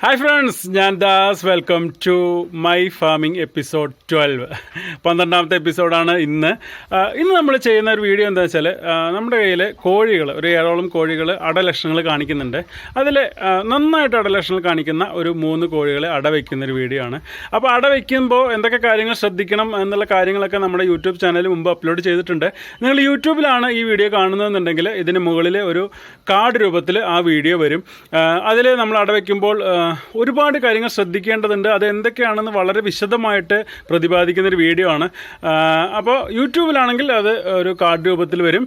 Hi friends ഞാൻ Das. Welcome to my farming episode twelve പന്ത്രണ്ടാമത്തെ എപ്പിസോഡാണ് ഇന്ന്. ഇന്ന് നമ്മൾ ചെയ്യുന്ന ഒരു വീഡിയോ എന്താ വെച്ചാൽ നമ്മുടെ കയ്യിൽ കോഴികൾ ഒരു ഏഴോളം കോഴികൾ അടലക്ഷണങ്ങൾ കാണിക്കുന്നുണ്ട്. അതിൽ നന്നായിട്ട് അടലക്ഷണങ്ങൾ കാണിക്കുന്ന ഒരു മൂന്ന് കോഴികളെ അട വയ്ക്കുന്ന ഒരു വീഡിയോ ആണ്. അപ്പോൾ അട വയ്ക്കുമ്പോൾ എന്തൊക്കെ കാര്യങ്ങൾ ശ്രദ്ധിക്കണം എന്നുള്ള കാര്യങ്ങളൊക്കെ നമ്മുടെ യൂട്യൂബ് ചാനലിൽ മുമ്പ് അപ്ലോഡ് ചെയ്തിട്ടുണ്ട്. നിങ്ങൾ യൂട്യൂബിലാണ് ഈ വീഡിയോ കാണുന്നതെന്നുണ്ടെങ്കിൽ ഇതിന് മുകളിൽ ഒരു കാർഡ് രൂപത്തിൽ ആ വീഡിയോ വരും. അതിൽ നമ്മൾ അടവയ്ക്കുമ്പോൾ ഒരുപാട് കാര്യങ്ങൾ ശ്രദ്ധിക്കേണ്ടതുണ്ട്. അത് എന്തൊക്കെയാണെന്ന് വളരെ വിശദമായിട്ട് പ്രതിപാദിക്കുന്ന ഒരു വീഡിയോ ആണ്. അപ്പോൾ യൂട്യൂബിലാണെങ്കിൽ അത് ഒരു കാർഡ് രൂപത്തിൽ വരും.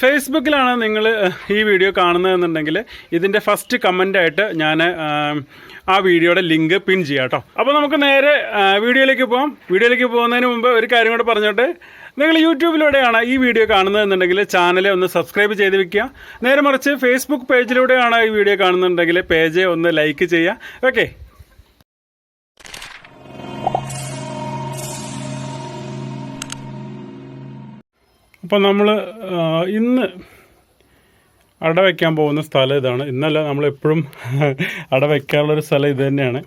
ഫേസ്ബുക്കിലാണ് നിങ്ങൾ ഈ വീഡിയോ കാണുന്നതെന്നുണ്ടെങ്കിൽ ഇതിന്റെ ഫസ്റ്റ് കമന്റായിട്ട് ഞാൻ ആ, വീഡിയോയുടെ ലിങ്ക് പിൻ ചെയ്യാം കേട്ടോ. അപ്പോൾ നമുക്ക് നേരെ വീഡിയോയിലേക്ക് പോകാം വീഡിയോയിലേക്ക് പോകുന്നതിന് മുമ്പ് ഒരു കാര്യം കൂടെ പറഞ്ഞോട്ടെ. നിങ്ങൾ യൂട്യൂബിലൂടെയാണ് ഈ വീഡിയോ കാണുന്നതെന്നുണ്ടെങ്കിൽ ചാനൽ ഒന്ന് സബ്സ്ക്രൈബ് ചെയ്ത് വെക്കുക. നേരെ മറിച്ച് ഫേസ്ബുക്ക് പേജിലൂടെയാണ് ഈ വീഡിയോ കാണുന്നുണ്ടെങ്കിൽ പേജ് ഒന്ന് ലൈക്ക് ചെയ്യുക. ഓക്കെ. അപ്പം നമ്മൾ ഇന്ന് അട വയ്ക്കാൻ പോകുന്ന സ്ഥലം ഇതാണ്. ഇന്നല്ല നമ്മളെപ്പോഴും അട വയ്ക്കാനുള്ളൊരു സ്ഥലം ഇത് തന്നെയാണ്.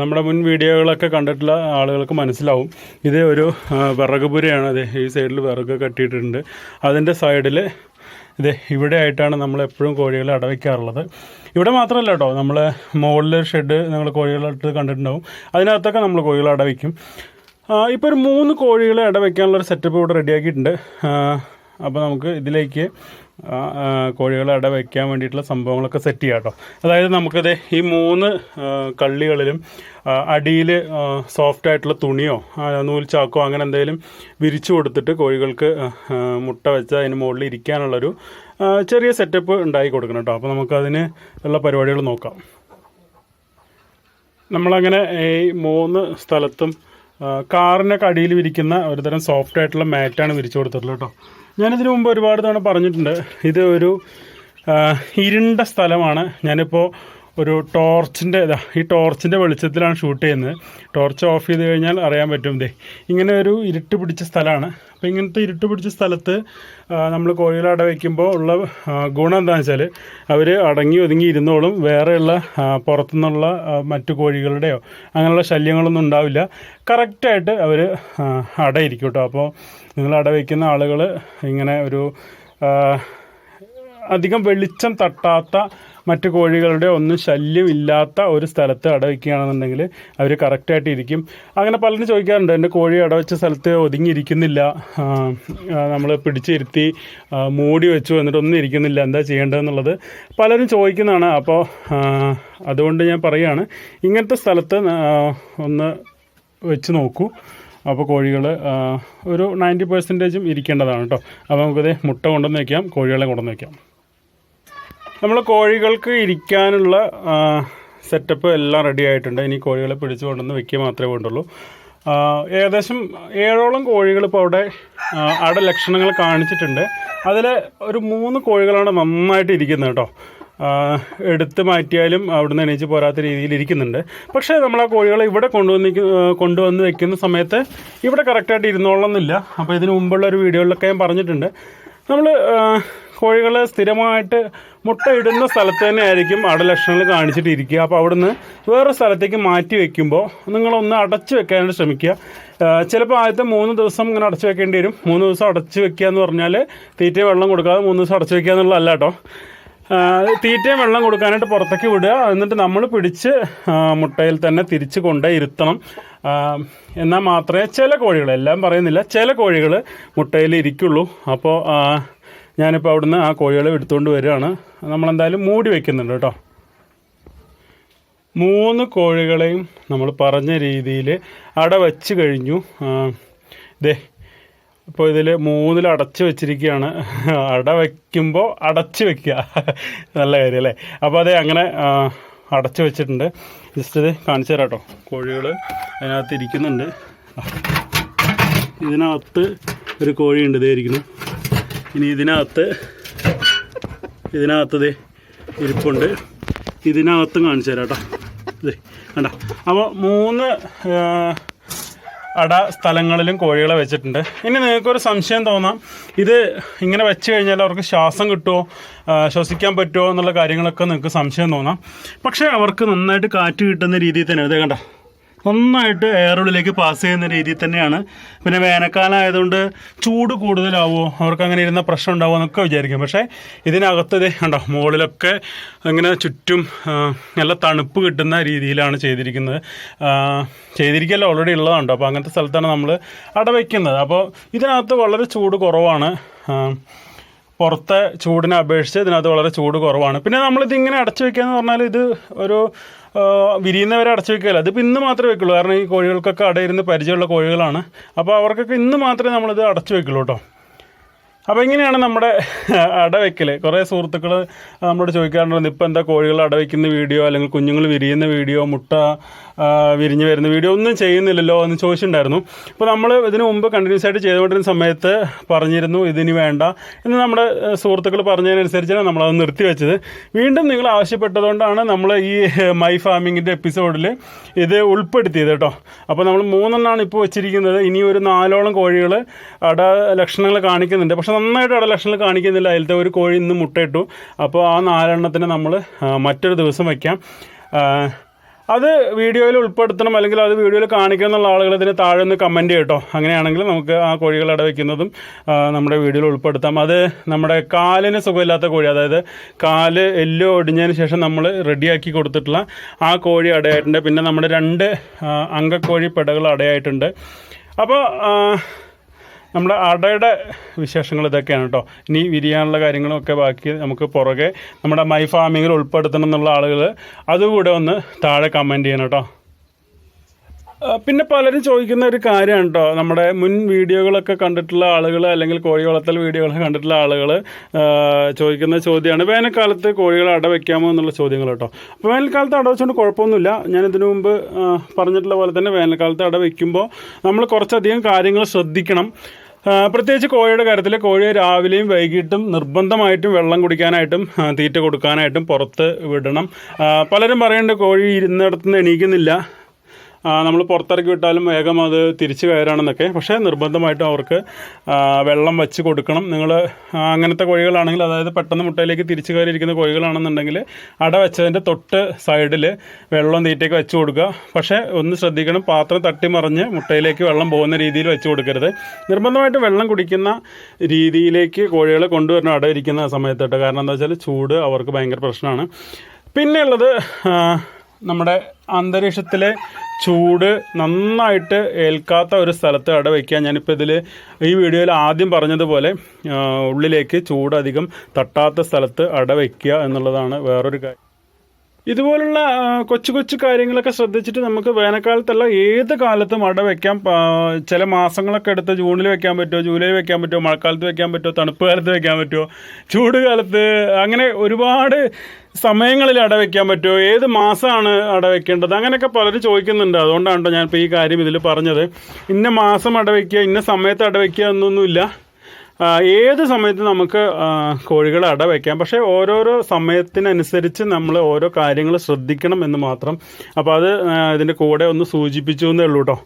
നമ്മുടെ മുൻ വീഡിയോകളൊക്കെ കണ്ടിട്ടുള്ള ആളുകൾക്ക് മനസ്സിലാവും. ഇത് ഒരു വിറകുപുരയാണ് വിറക് പുരയാണ്. അതെ ഈ സൈഡിൽ വിറക് കെട്ടിയിട്ടുണ്ട്. അതിന്റെ സൈഡിൽ ഇത് ഇവിടെ ആയിട്ടാണ് നമ്മൾ എപ്പോഴും കോഴികളെ അടവയ്ക്കാറുള്ളത് ഇവിടെ മാത്രമല്ല കേട്ടോ നമ്മൾ മുകളിൽ ഷെഡ് നിങ്ങൾ കോഴികളിട്ട് കണ്ടിട്ടുണ്ടാവും. അതിനകത്തൊക്കെ നമ്മൾ കോഴികളെ അടവയ്ക്കും ഇപ്പോൾ ഒരു മൂന്ന് കോഴികളെ അടവയ്ക്കാനുള്ളൊരു സെറ്റപ്പ് ഇവിടെ റെഡിയാക്കിയിട്ടുണ്ട്. അപ്പോൾ നമുക്ക് ഇതിലേക്ക് കോഴികളെ അട വയ്ക്കാൻ വേണ്ടിയിട്ടുള്ള സംഭവങ്ങളൊക്കെ സെറ്റ് ചെയ്യാം കേട്ടോ. അതായത് നമുക്കത് ഈ മൂന്ന് കള്ളികളിലും അടിയിൽ സോഫ്റ്റ് ആയിട്ടുള്ള തുണിയോ നൂൽച്ചാക്കോ നൂൽ ചാക്കോ അങ്ങനെ എന്തെങ്കിലും വിരിച്ചു കൊടുത്തിട്ട് കോഴികൾക്ക് മുട്ട വെച്ച് അതിന് മുകളിൽ ഇരിക്കാനുള്ളൊരു ചെറിയ സെറ്റപ്പ് ഉണ്ടാക്കി കൊടുക്കണം കേട്ടോ. അപ്പോൾ നമുക്കതിന് ഉള്ള പരിപാടികൾ നോക്കാം. നമ്മളങ്ങനെ ഈ മൂന്ന് സ്ഥലത്തും കാറിനൊക്കെ കടിയിൽ വിരിക്കുന്ന ഒരുതരം സോഫ്റ്റ് ആയിട്ടുള്ള മാറ്റാണ് വിരിച്ചു കൊടുത്തിട്ടുള്ളത് കേട്ടോ. ഞാനിതിനു മുമ്പ് ഒരുപാട് തവണ പറഞ്ഞിട്ടുണ്ട്. ഇത് ഒരു ഇരുണ്ട സ്ഥലമാണ്. ഞാനിപ്പോൾ ഒരു ടോർച്ചിന്റെ ഈ ടോർച്ചിന്റെ വെളിച്ചത്തിലാണ് ഷൂട്ട് ചെയ്യുന്നത്. ടോർച്ച് ഓഫ് ചെയ്ത് കഴിഞ്ഞാൽ അറിയാൻ പറ്റും ദേ ഇങ്ങനെ ഒരു ഇരുട്ട് പിടിച്ച സ്ഥലമാണ്. അപ്പോൾ ഇങ്ങനത്തെ ഇരുട്ട് പിടിച്ച സ്ഥലത്ത് നമ്മൾ കോഴികൾ അട വയ്ക്കുമ്പോൾ ഉള്ള ഗുണം എന്താണെന്ന് വെച്ചാൽ അവർ അടങ്ങി ഒതുങ്ങി ഇരുന്നോളും. വേറെയുള്ള പുറത്തുനിന്നുള്ള മറ്റു കോഴികളുടെയോ അങ്ങനെയുള്ള ശല്യങ്ങളൊന്നും ഉണ്ടാവില്ല. കറക്റ്റായിട്ട് അവർ അടയിരിക്കും കേട്ടോ. അപ്പോൾ നിങ്ങൾ അട വയ്ക്കുന്ന ആളുകൾ ഇങ്ങനെ ഒരു അധികം വെളിച്ചം തട്ടാത്ത മറ്റ് കോഴികളുടെ ഒന്നും ശല്യം ഇല്ലാത്ത ഒരു സ്ഥലത്ത് അടവയ്ക്കുകയാണെന്നുണ്ടെങ്കിൽ അവർ കറക്റ്റായിട്ട് ഇരിക്കും. അങ്ങനെ പലരും ചോദിക്കാറുണ്ട് എന്റെ കോഴി അടവച്ച സ്ഥലത്ത് ഒതുങ്ങിയിരിക്കുന്നില്ല. നമ്മൾ പിടിച്ചിരുത്തി മൂടി വെച്ചു എന്നിട്ടൊന്നും ഇരിക്കുന്നില്ല. എന്താ ചെയ്യേണ്ടതെന്നുള്ളത്? പലരും ചോദിക്കുന്നതാണ്. അപ്പോൾ അതുകൊണ്ട് ഞാൻ പറയുകയാണ് ഇങ്ങനത്തെ സ്ഥലത്ത് ഒന്ന് വെച്ച് നോക്കൂ. അപ്പോൾ കോഴികൾ ഒരു നയന്റി പെർസെന്റേജും ഇരിക്കേണ്ടതാണ് കേട്ടോ അപ്പോൾ നമുക്കത് മുട്ട കൊണ്ടുവന്ന് വയ്ക്കാം കോഴികളെ കൊണ്ടുവന്ന് വയ്ക്കാം നമ്മൾ കോഴികൾക്ക് ഇരിക്കാനുള്ള സെറ്റപ്പ് എല്ലാം റെഡി ആയിട്ടുണ്ട്. ഇനി കോഴികളെ പിടിച്ചു കൊണ്ടുവന്ന് വെക്കുക മാത്രമേ വേണ്ടുള്ളൂ ഏകദേശം ഏഴോളം കോഴികൾ ഇപ്പോൾ അവിടെ അവിടെ ലക്ഷണങ്ങൾ കാണിച്ചിട്ടുണ്ട്. അതിൽ ഒരു മൂന്ന് കോഴികളാണ് നന്നായിട്ട് ഇരിക്കുന്നത് കേട്ടോ. എടുത്ത് മാറ്റിയാലും അവിടുന്ന് എണീച്ച് പോരാത്ത രീതിയിൽ ഇരിക്കുന്നുണ്ട്. പക്ഷേ നമ്മൾ ആ കോഴികളെ ഇവിടെ കൊണ്ടുവന്ന് കൊണ്ടുവന്ന് വെക്കുന്ന സമയത്ത് ഇവിടെ കറക്റ്റായിട്ട് ഇരുന്നോളണമെന്നില്ല അപ്പോൾ ഇതിന് മുമ്പുള്ള ഒരു വീഡിയോയിലൊക്കെ ഞാൻ പറഞ്ഞിട്ടുണ്ട്. നമ്മൾ കോഴികൾ സ്ഥിരമായിട്ട് മുട്ടയിടുന്ന സ്ഥലത്ത് തന്നെ ആയിരിക്കും ലക്ഷണങ്ങൾ കാണിച്ചിട്ട് ഇരിക്കുക അപ്പോൾ അവിടുന്ന് വേറെ സ്ഥലത്തേക്ക് മാറ്റി വെക്കുമ്പോൾ നിങ്ങളൊന്ന് അടച്ചു വെക്കാനായിട്ട് ശ്രമിക്കുക. ചിലപ്പോൾ ആദ്യത്തെ മൂന്ന് ദിവസം ഇങ്ങനെ അടച്ചു വെക്കേണ്ടി വരും. മൂന്ന് ദിവസം അടച്ചു വെക്കുക എന്ന് പറഞ്ഞാൽ തീറ്റ വെള്ളം കൊടുക്കാതെ മൂന്ന് ദിവസം അടച്ചു വെക്കുക എന്നുള്ളതല്ല കേട്ടോ. തീറ്റയും വെള്ളം കൊടുക്കാനായിട്ട് പുറത്തേക്ക് വിടുക. എന്നിട്ട് നമ്മൾ പിടിച്ച് മുട്ടയിൽ തന്നെ തിരിച്ച് കൊണ്ടേ ഇരുത്തണം. എന്നാൽ മാത്രമേ ചില കോഴികൾ എല്ലാം പറയുന്നില്ല ചില കോഴികൾ മുട്ടയിൽ ഇരിക്കുള്ളൂ. അപ്പോൾ ഞാനിപ്പോൾ അവിടുന്ന് ആ കോഴികളെ എടുത്തുകൊണ്ട് വരികയാണ്. നമ്മളെന്തായാലും മൂടി വയ്ക്കുന്നുണ്ട് കേട്ടോ. മൂന്ന് കോഴികളെയും നമ്മൾ പറഞ്ഞ രീതിയിൽ അട വെച്ച് കഴിഞ്ഞു. ഇതേ ഇപ്പോൾ ഇതിൽ മൂന്നിൽ അടച്ച് വെച്ചിരിക്കുകയാണ്. അട വയ്ക്കുമ്പോൾ അടച്ച് വെക്കുക. നല്ല കാര്യം അല്ലേ? അപ്പോൾ അതെ അങ്ങനെ അടച്ച് വെച്ചിട്ടുണ്ട്. ജസ്റ്റ് ഇത് കാണിച്ചു തരാം കേട്ടോ കോഴികൾ അതിനകത്ത് ഇരിക്കുന്നുണ്ട്. ഇതിനകത്ത് ഒരു കോഴിയുണ്ട് ഇതേ ഇരിക്കുന്നു. ഇനി ഇതിനകത്ത് ഇതിനകത്ത് ഇതേ ഇരിപ്പുണ്ട്. ഇതിനകത്തും കാണിച്ചു തരാം കേട്ടോ. കണ്ട. അപ്പോൾ മൂന്ന് അട സ്ഥലങ്ങളിലും കോഴികളെ വെച്ചിട്ടുണ്ട്. ഇനി നിങ്ങൾക്കൊരു സംശയം തോന്നാം. ഇത് ഇങ്ങനെ വെച്ച് കഴിഞ്ഞാൽ അവർക്ക് ശ്വാസം കിട്ടുമോ ശ്വസിക്കാൻ പറ്റുമോ എന്നുള്ള കാര്യങ്ങളൊക്കെ നിങ്ങൾക്ക് സംശയം തോന്നാം. പക്ഷേ അവർക്ക് നന്നായിട്ട് കാറ്റ് കിട്ടുന്ന രീതിയിൽ തന്നെ. ഇതേ കണ്ട. നന്നായിട്ട് എയറുള്ളിലേക്ക് പാസ് ചെയ്യുന്ന രീതിയിൽ തന്നെയാണ്. പിന്നെ വേനൽക്കാലം ആയതുകൊണ്ട് ചൂട് കൂടുതലാവുമോ അവർക്ക് അങ്ങനെ ഇരുന്ന പ്രശ്നം ഉണ്ടാവുമോ എന്നൊക്കെ വിചാരിക്കും. പക്ഷേ ഇതിനകത്ത് ഇത് കണ്ടോ മുകളിലൊക്കെ ഇങ്ങനെ ചുറ്റും നല്ല തണുപ്പ് കിട്ടുന്ന രീതിയിലാണ് ചെയ്തിരിക്കുന്നത്. ചെയ്തിരിക്കല്ല ഓൾറെഡി ഉള്ളതുണ്ടോ അപ്പോൾ അങ്ങനത്തെ സ്ഥലത്താണ് നമ്മൾ അടവയ്ക്കുന്നത് അപ്പോൾ ഇതിനകത്ത് വളരെ ചൂട് കുറവാണ്. പുറത്തെ ചൂടിനെ അപേക്ഷിച്ച് ഇതിനകത്ത് വളരെ ചൂട് കുറവാണ്. പിന്നെ നമ്മളിത് ഇങ്ങനെ അടച്ചു വെക്കുക എന്ന് പറഞ്ഞാൽ ഇത് ഒരു വിരിയുന്നവരെ അടച്ചു വെക്കുകയല്ല. ഇതിപ്പോൾ ഇന്ന് മാത്രമേ വെക്കുള്ളൂ. കാരണം ഈ കോഴികൾക്കൊക്കെ അടയിരുന്ന് പരിചയമുള്ള കോഴികളാണ്. അപ്പോൾ അവർക്കൊക്കെ ഇന്ന് മാത്രമേ നമ്മളിത് അടച്ചു വെക്കുള്ളൂ കേട്ടോ. അപ്പോൾ ഇങ്ങനെയാണ് നമ്മുടെ അടവയ്ക്കൽ കുറേ സുഹൃത്തുക്കൾ നമ്മളോട് ചോദിക്കാറുണ്ട് ഇപ്പം എന്താ കോഴികൾ അടവയ്ക്കുന്ന വീഡിയോ അല്ലെങ്കിൽ കുഞ്ഞുങ്ങൾ വിരിയുന്ന വീഡിയോ മുട്ട വിരിഞ്ഞു വരുന്ന വീഡിയോ ഒന്നും ചെയ്യുന്നില്ലല്ലോ? എന്ന് ചോദിച്ചിട്ടുണ്ടായിരുന്നു. അപ്പോൾ നമ്മൾ ഇതിനു മുമ്പ് കണ്ടിന്യൂസ് ആയിട്ട് ചെയ്തുകൊണ്ടിരുന്ന സമയത്ത് പറഞ്ഞിരുന്നു ഇതിനി വേണ്ട. എന്ന് നമ്മുടെ സുഹൃത്തുക്കൾ പറഞ്ഞതിനനുസരിച്ചാണ് നമ്മളത് നിർത്തിവെച്ചത് വീണ്ടും നിങ്ങൾ ആവശ്യപ്പെട്ടതുകൊണ്ടാണ് നമ്മൾ ഈ മൈ ഫാമിങ്ങിന്റെ എപ്പിസോഡിൽ ഇത് ഉൾപ്പെടുത്തിയത് കേട്ടോ. അപ്പോൾ നമ്മൾ മൂന്നെണ്ണമാണ് ഇപ്പോൾ വെച്ചിരിക്കുന്നത്. ഇനി ഒരു നാലോളം കോഴികൾ അട ലക്ഷണങ്ങൾ കാണിക്കുന്നുണ്ട്. പക്ഷെ നന്നായിട്ട് അടലക്ഷണിൽ കാണിക്കുന്നില്ല. അതിലത്തെ ഒരു കോഴി ഇന്ന് മുട്ടയിട്ടു. അപ്പോൾ ആ നാലെണ്ണത്തിന് നമ്മൾ മറ്റൊരു ദിവസം വയ്ക്കാം അത് വീഡിയോയിൽ ഉൾപ്പെടുത്തണം. അല്ലെങ്കിൽ അത് വീഡിയോയിൽ കാണിക്കണം എന്നുള്ള ആളുകൾ ഇതിന് താഴെ ഒന്ന് കമന്റ് ചെയ്യട്ടോ. അങ്ങനെയാണെങ്കിൽ നമുക്ക് ആ കോഴികൾ അട വയ്ക്കുന്നതും നമ്മുടെ വീഡിയോയിൽ ഉൾപ്പെടുത്താം. അത് നമ്മുടെ കാലിന് സുഖമില്ലാത്ത കോഴി അതായത് കാൽ എല്ല് ഒടിഞ്ഞതിന് ശേഷം നമ്മൾ റെഡിയാക്കി കൊടുത്തിട്ടുള്ള ആ കോഴി അടയായിട്ടുണ്ട്. പിന്നെ നമ്മുടെ രണ്ട് അംഗക്കോഴി പെടകൾ അടയായിട്ടുണ്ട്. അപ്പോൾ നമ്മുടെ അടയുടെ വിശേഷങ്ങൾ ഇതൊക്കെയാണ് കേട്ടോ. ഇനി വിരിയാനുള്ള കാര്യങ്ങളൊക്കെ ബാക്കി നമുക്ക് പുറകെ നമ്മുടെ മൈ ഫാമിങ്ങിൽ ഉൾപ്പെടുത്തണം എന്നുള്ള ആളുകൾ അതുകൂടെ ഒന്ന് താഴെ കമന്റ് ചെയ്യണം കേട്ടോ. പിന്നെ പലരും ചോദിക്കുന്ന ഒരു കാര്യമാണ് കേട്ടോ. നമ്മുടെ മുൻ വീഡിയോകളൊക്കെ കണ്ടിട്ടുള്ള ആളുകൾ അല്ലെങ്കിൽ കോഴി വളർത്തൽ വീഡിയോകളൊക്കെ കണ്ടിട്ടുള്ള ആളുകൾ ചോദിക്കുന്ന ചോദ്യമാണ്. വേനൽക്കാലത്ത് കോഴികൾ അട വയ്ക്കാമോ എന്നുള്ള ചോദ്യങ്ങൾ കേട്ടോ. അപ്പോൾ വേനൽക്കാലത്ത് അട വെച്ചുകൊണ്ട് കുഴപ്പമൊന്നുമില്ല. ഞാൻ ഇതിനു മുമ്പ് പറഞ്ഞിട്ടുള്ള പോലെ തന്നെ വേനൽക്കാലത്ത് അട വയ്ക്കുമ്പോൾ നമ്മൾ കുറച്ചധികം കാര്യങ്ങൾ ശ്രദ്ധിക്കണം. പ്രത്യേകിച്ച് കോഴിയുടെ കാര്യത്തിൽ കോഴിയെ രാവിലെയും വൈകിട്ടും നിർബന്ധമായിട്ടും വെള്ളം കുടിക്കാനായിട്ടും തീറ്റ കൊടുക്കാനായിട്ടും പുറത്ത് വിടണം. പലരും പറയുന്നുണ്ട് കോഴി ഇരുന്നിടത്തുനിന്ന് എണീക്കുന്നില്ല. നമ്മൾ പുറത്തിറക്കി വിട്ടാലും വേഗം അത് തിരിച്ചു കയറാണെന്നൊക്കെ. പക്ഷേ നിർബന്ധമായിട്ടും അവർക്ക് വെള്ളം വെച്ച് കൊടുക്കണം. നിങ്ങൾ അങ്ങനത്തെ കോഴികളാണെങ്കിൽ അതായത് പെട്ടെന്ന് മുട്ടയിലേക്ക് തിരിച്ചു കയറിയിരിക്കുന്ന കോഴികളാണെന്നുണ്ടെങ്കിൽ അട വെച്ചതിന്റെ തൊട്ട് സൈഡിൽ വെള്ളം തീറ്റയ്ക്ക് വെച്ച് കൊടുക്കുക. പക്ഷേ ഒന്ന് ശ്രദ്ധിക്കണം പാത്രം തട്ടിമറിഞ്ഞ് മുട്ടയിലേക്ക് വെള്ളം പോകുന്ന രീതിയിൽ വെച്ച് കൊടുക്കരുത്. നിർബന്ധമായിട്ട് വെള്ളം കുടിക്കുന്ന രീതിയിലേക്ക് കോഴികളെ കൊണ്ടുവരണം അട ഇരിക്കുന്ന സമയത്തോട്ട് കാരണം എന്താ വെച്ചാൽ ചൂട് അവർക്ക് ഭയങ്കര പ്രശ്നമാണ്. പിന്നെയുള്ളത് നമ്മുടെ അന്തരീക്ഷത്തിലെ ചൂട് നന്നായിട്ട് ഏൽക്കാത്ത ഒരു സ്ഥലത്ത് അട വയ്ക്കുക ഞാനിപ്പോൾ ഇതിൽ ഈ വീഡിയോയിൽ ആദ്യം പറഞ്ഞതുപോലെ ഉള്ളിലേക്ക് ചൂടധികം തട്ടാത്ത സ്ഥലത്ത് അട വയ്ക്കുക എന്നുള്ളതാണ് വേറൊരു കാര്യം. ഇതുപോലുള്ള കൊച്ചു കൊച്ചു കാര്യങ്ങളൊക്കെ ശ്രദ്ധിച്ചിട്ട് നമുക്ക് വേനൽക്കാലത്തല്ല ഏത് കാലത്തും അട വെക്കാം ചില മാസങ്ങളൊക്കെ എടുത്ത് ജൂണിൽ വെക്കാൻ പറ്റുമോ ജൂലൈയിൽ വെക്കാൻ പറ്റുമോ മഴക്കാലത്ത് വെക്കാൻ പറ്റുമോ തണുപ്പ് കാലത്ത് വെക്കാൻ പറ്റുമോ ചൂട് കാലത്ത് അങ്ങനെ ഒരുപാട് സമയങ്ങളിൽ അട വെക്കാൻ പറ്റുമോ ഏത് മാസമാണ് അട വെക്കേണ്ടത് അങ്ങനെയൊക്കെ പലരും ചോദിക്കുന്നുണ്ട്. അതുകൊണ്ടാണ് ഞാൻ ഞാനിപ്പോൾ ഈ കാര്യം ഇതിൽ പറഞ്ഞത്. ഇന്ന മാസം അട വെക്കുക ഇന്ന സമയത്ത് അട വെക്കുക എന്നൊന്നുമില്ല. ഏത് സമയത്ത് നമുക്ക് കോഴികളെ അട വയ്ക്കാം പക്ഷേ ഓരോരോ സമയത്തിനനുസരിച്ച് നമ്മൾ ഓരോ കാര്യങ്ങൾ ശ്രദ്ധിക്കണം എന്ന് മാത്രം. അപ്പോൾ അത് ഇതിന്റെ കൂടെ ഒന്ന് സൂചിപ്പിച്ചു എന്നേ ഉള്ളൂ കേട്ടോ